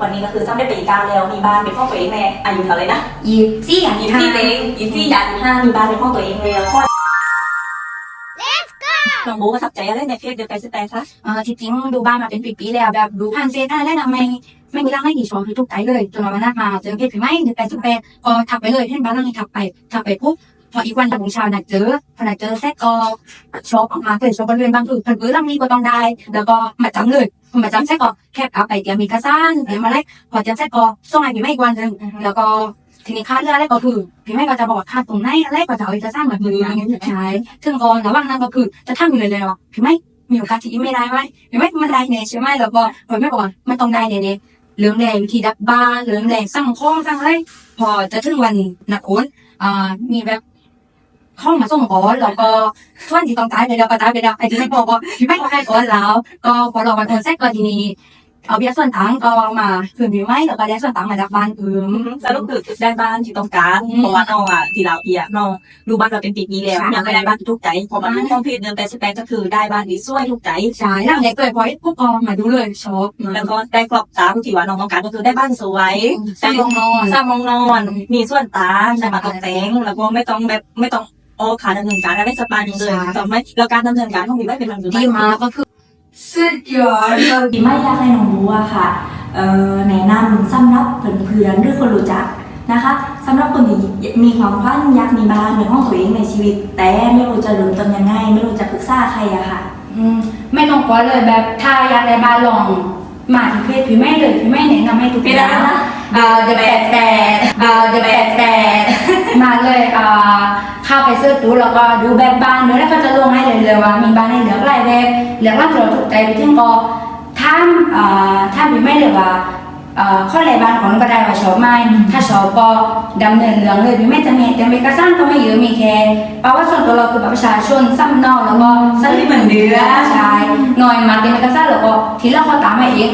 วันนี้ก็คือซ้ำได้ปีกาวแล้วมีบ้านเป็นของตัวเองในอายุเท่าไหร่นะยี่สี่อย่างยี่นี้สิบเองยี่สิบยันห้ามีบ้านเป็นของตัวเองแล้วข้อ Let's go น้องโบประทับใจอะไรในเพจเดียวกันสแตนคะเออที่จริงดูบ้านมาเป็นปีๆแล้วแบบดูผ่านเฟซอะไรแล้วนะไม่ไม่มีร่างให้กี่ชมคือทุกใจเลยจนวันนั้นมาเจอเพจผีไม่ถึงแปดสิบแปดก็ทักไปเลยเห็นบ้านหลังนี้ทักไปทักไปปุ๊บ พออีกวันถึงช้านัดเจอพอนัดเจอเสร็จก็ชอบออกมาเคยชอบบริเวณบางคือพันปื้อร่างนี้ก็ต้องได้ แล้วก็มาจำเลยพอมาจำเสร็จก็แคบกลับไปเตรียมมีกระซ่านเตรียมอะไรพอเตรียมเสร็จก็ส่งให้ผีไม่อีกวันหนึ่งแล้วก็ทีนี้คาดเรืองอะไรก็คือผีไม่ก็จะบอกว่าคาดตรงไหนอะไรก็จะเอาเอกสารมาคืนใช่ซึ่งก่อนระหว่างนั้นก็คือจะทำอยู่เลยเลยว่าผีไม่มีโอกาสที่ไม่ได้ไหมหรือไม่มันได้เนี่ยใช่ไหมแล้วก็พอไม่บอกว่ามันต้องได้เนี่ยเนี่ยเรื่องแรงวิธีดับบ้านเรื่องแรงสร้างข้องสร้างอะไรพอจะถึงวันนักโอนอ่ามีแบบ ห้องมาส่งก่อนแล้วก็ส่วนที่ต้องตายไปแล้วก็ตายไปแล้วไอ้ที่ไม่พอก็ไม่พอให้ก่อนแล้ว ก็พอเราวันโอนเสร็จก็ทีนี้เอาเบี้ยส่วนต่างก็มาคืนพี่ไม่แล้วก็ได้ส่วนต่างมาจากบ้านอื่นสรุปคือได้บ้านที่ต้องการเพราะว่าน้องอะที่เราเอียน้องดูบ้านเราเป็นปีๆแล้วอยากได้บ้านที่ถูกใจพอมาดูของเพจเดินไปสแตนก็คือได้บ้านที่สวยถูกใจใช่แล้วเด็กเกิดพอยปุ๊บก็มาดูเลยชอบแล้วก็ได้กรอบตามที่ว่าน้องต้องการก็คือได้บ้านสวยสร้างห้องนอนสร้างห้องนอนมีส่วนตางได้มาตกแต่งแล้วก็ไม่ต้องแบบไม่ต้อง โอ้ขาดำเนินการอะไรสปานเลยต่อไม่แล้วการดำเนินการของพี่ไม่เป็นแบบดีมากก็คือสุดยอดเลยดีไม่อยากให้น้องรู้อะค่ะเอ่อแนะนำสำหรับเพื่อนๆหรือคนรู้จักนะคะสำหรับคนที่มีความฝันอยากมีบ้านในห้องตัวเองในชีวิต แต่ไม่รู้จะเริ่มต้นยังไง ไม่รู้จะปรึกษาใครอะค่ะอืมไม่ต้องกลัวเลยแบบถ้าอยากได้บ้านลองมาที่เพจพี่แม่เลยพี่แม่แนะนำให้ทุกพี่ได้แล้วนะเอ่อเดอะแปดแปดเอ่อเดอะแปดแปดมาเลยเอ่อ เข้าไปซื้อตู้แล้วก็ดูแบบบ้านด้วยแล้วก็จะลงให้เลยเลยว่า มีบ้านให้เลือกหลายแบบเลือกบ้านที่เราถูกใจไปถึงก็ถ้าเอ่อถ้าพี่แม่เลยว่าข้อแรกบ้านของก็ได้ว่าชอบไหมถ้าชอบก็ดำเนินเรื่องเลยพี่แม่จะมีแต่เอกสารก็ไม่เยอะมีแค่ประวัติส่วนตัวเราคือประชาชนซ้ำเนาแล้วก็สลิปเงินเดือใช่หน่อยมาเต็มเอกสารแล้วก็ทีละ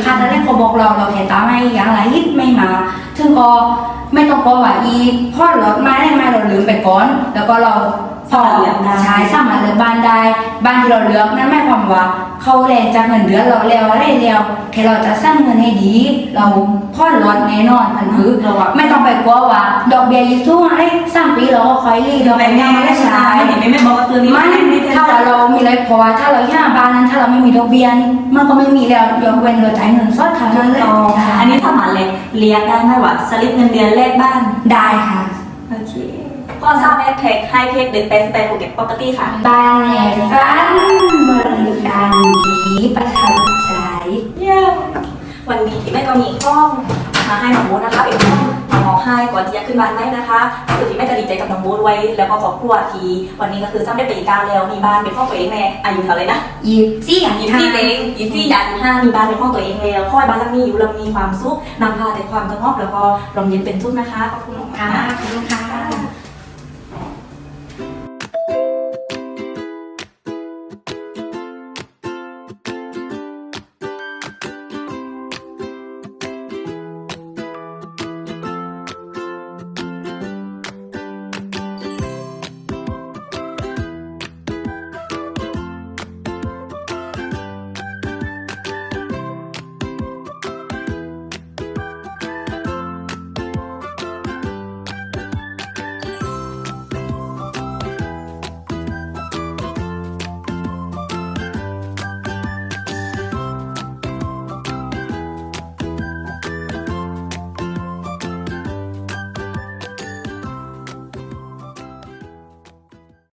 เขาตามมาเองค่ะตอนแรกเขาบอกเราเราแค่ตามมาอย่างไรฮิตไม่มาถึงก็ไม่ต้องกลัวว่าอีพ่อเราไม่ได้มาเราลืมไปก่อน แล้วก็เราามารถเลือกได้ ใช้สามารถเลือกบ้านได้บ้านที่เราเลือกนั่นหมายความว่า เขาแรงจากเงินเดือนเราแล้วอะไรแล้วแค่เราจะสร้างเงินให้ดี เราพ่อลดแน่นอนมันคือเราอะไม่ต้องไปกลัวว่า ดอกเบี้ยยิ่งสูงอะไรสามปีเราก็คอยรีดเราไม่ไม่ไม่ยังไม่ได้ไม่ใช้ไม่ไม่ไม่บอกว่าคือนี่ไม่ไม่ถ้าว่าเรามีอะไรเพราะว่าถ้าเราย่าบ้านนั้นถ้าเราไม่มีดอกเบี้ยนี่มันก็ไม่มีแล้วยกเว้นเราจ่ายเงินสดเท่านั้นเลยอันนี้สามารถเลยเรียกได้ไหมว่าสลิปเงินเดือนแลกบ้าน ได้ค่ะโอเค ก็ทราบแอดแท็กให้เพจเดินไปสแตนภูเก็ต property ค่ะ บ้านแหนฝันบริการดีประทับใจ เยี่ยมวันนี้ที่แม่ก็มีห้องมาให้น้องโบ๊ทนะคะเป็นห้องมามอบให้ก่อนที่จะขึ้นบ้านได้นะคะคือที่แม่จะดีใจกับน้องโบ๊ทไว้ แล้วก็ครอบครัวทีวันนี้ก็คือซ้ำได้ปีกาวแล้วมีบ้านเป็นห้องตัวเองในอายุเท่าไหร่นะยีสี่อย่างยี่ค่ะสิบเองยี่สิบยันห้ามีบ้านเป็นห้องตัวเองแล้วค่อยบ้านหลังนี้อยู่เรามีความสุขนำพาแต่ความสงบแล้วก็ลมเย็นเป็นทุกข์นะคะขอบคุณมากค่ะๆขอบคุณค่ะ